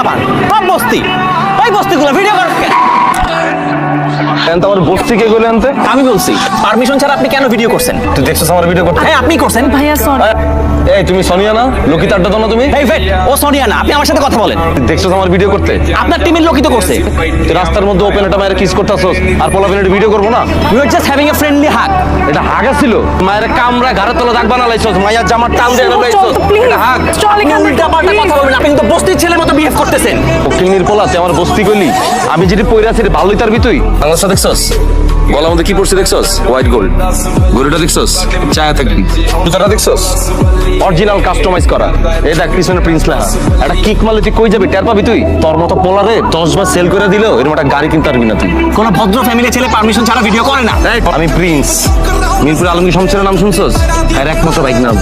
পোলাপান বস্তি। ওই বস্তিগুলো ভিডিও কেন? তো আমার বস্তি কে গেলে আনতে? আমি বলছি পারমিশন ছাড়া আপনি কেন ভিডিও করছেন? তুই দেখছিস আমার ভিডিও করতে? হ্যাঁ আপনি করছেন। ভাইয়া সরি এই তুমি সোনিয়া না? লকিত আড্ডা দাও না তুমি? এই ওয়েট ও সোনিয়া না আপনি আমার সাথে কথা বলেন। তুই দেখছিস আমার ভিডিও করতে? আপনার টিমের লোকই তো করছে। তুই রাস্তার মধ্যে ওপেন একটা মায়ের কিস করতেছস আর পোলা পেনের ভিডিও করব না? We are just having a friendly hug এটা হাগা ছিল। মায়ের কামরা ঘাড়ে তোলা দাগ বানালাইছস মায়ের জামার টান দিয়ে লাইছস প্লিজ এটা হাগ চল এখান কথা বলবেন আপনি কিন্তু বস্তির ছেলের মতো বিহেভ করতেছেন। কিনির পোলা তুই আমার বস্তি কইলি? আমি যেটি পইরা আছি ভালোই তার তুই বাংলাদেশটা দেখছস? গলার মধ্যে কি পড়ছে দেখছস? হোয়াইট গোল্ড গরুটা দেখছস? চায়া থাকবি। জুতাটা দেখছস? অরিজিনাল কাস্টমাইজ করা। এই দেখ পিছনে প্রিন্স লেখা। একটা কিক মারলে তুই কই যাবি? টের পাবি তুই? তোর মতো পোলারে দশ বার সেল করে দিলেও এরকম একটা গাড়ি কিনতে পারবি না তুই। কোন ভদ্র ফ্যামিলি ছেলে পারমিশন ছাড়া ভিডিও করে না। আমি প্রিন্স মিরপুর আলমগীর শমশেরের নাম শুনছস? আর একমাত্র বাইক নাম।